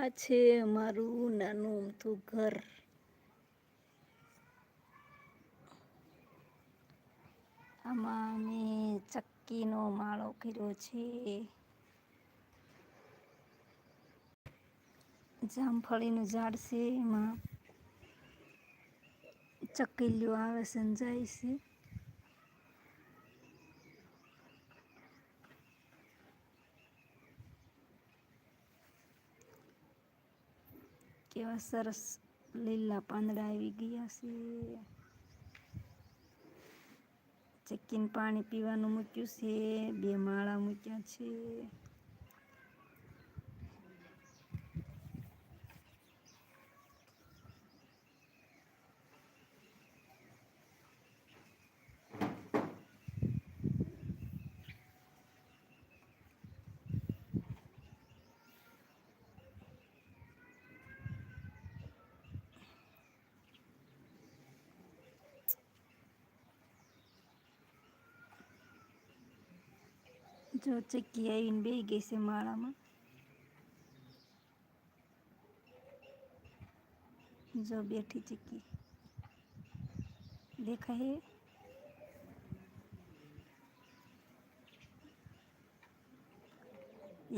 આ છે અમારું નાનું અમથું ઘર આમાં અમે ચક્કીનો માળો કર્યો છે જામફળીનું ઝાડ છે એમાં ચકીલીઓ આવે જાય છે કેવા સરસ લીલા પાંદડા આવી ગયા છે ચકીને પાણી પીવાનું મૂક્યું છે બે માળા મૂક્યા છે जो चक्किया इन भी कैसे माड़ा मा जो बैठी चक्की देखा है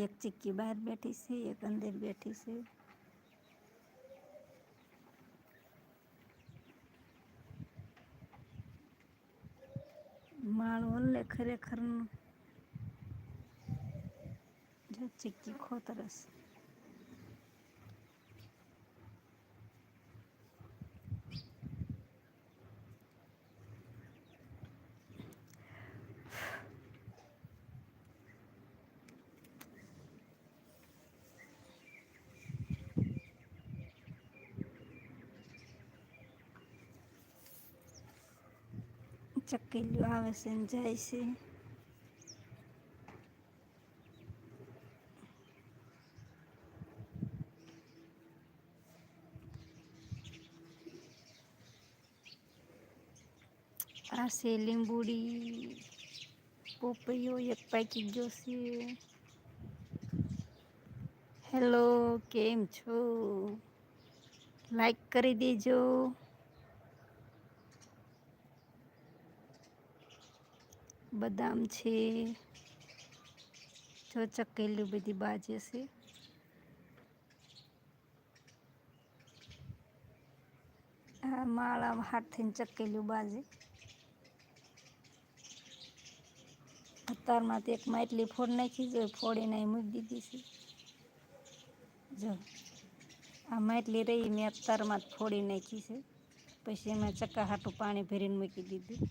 एक चिक्की बाहर बैठी से एक अंदर बैठी से माल खरे खरेखर चिक्की खो तरस ચકેલું આવે છે જાય છે પાસે લીંબુડી પોપૈયો એક પાકી ગયો છે હેલો કેમ છો લાઈક કરી દેજો બદામ છે જો ચકેલું બધી બાજે છે માળા હાથ થઈને ચકેલું બાજે તરમાત એક માટલી ફોડ નાખી જો ફોડી નઈ મુક દીધી છે જો આ માટલી રહી ને તરમાત ફોડી નાખી છે પછી મેં ચક્કા હાટુ પાણી ભરીને મુકી દીધું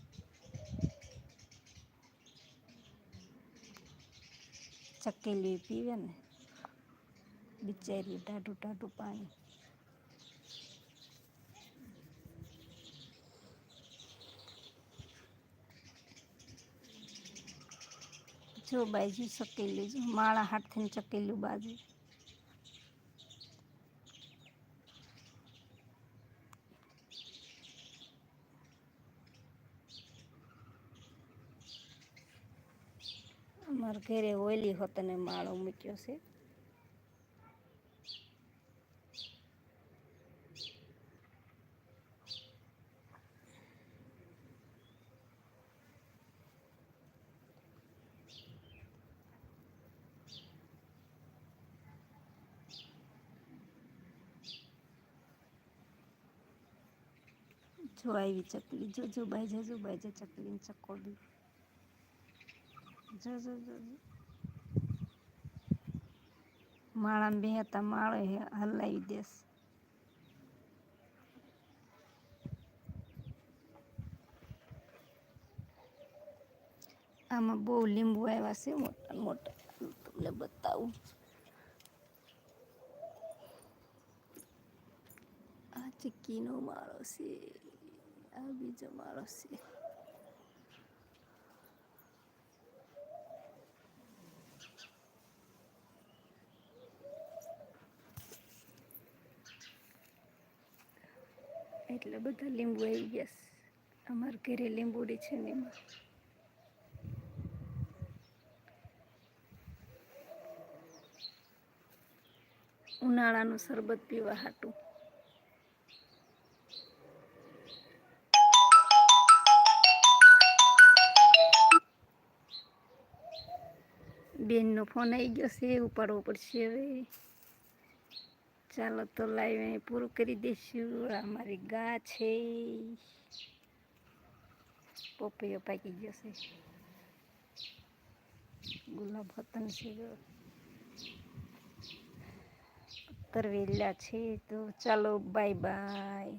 ચક્કે લે પીવે ને બિચારી ડટ ડટ પાણી જો બાજુ ચકેલું જો માળા હાથથી ચકેલું બાજુ અમારા ઘરે ઓઈલી હોતને માળો મૂક્યો છે जो आई भी चकली जो जो बाई जा जो बाई जा चकली चको भी जो जो जो माड़ा भी है तो माड़ है हल्ला ही देश आम बहु लींबू आया से मोटा मोटा तुमने बताऊ चिक्की मारो सी આ બીજો માળો છે એટલે બધા લીંબુ આવી ગયા અમાર ઘરે લીંબુડી છે ને એમાં ઉનાળાનું શરબત પીવા હાટું બેનનો ફોન આવી ગયો છે ઉપાડવો પડશે હવે ચાલો તો લાઈવ પૂરું કરી દઈશું આ મારી ગા છે પપૈયો પાકી ગયો છે ગુલાબ વતન છે પત્તર વેલા છે તો ચાલો બાય બાય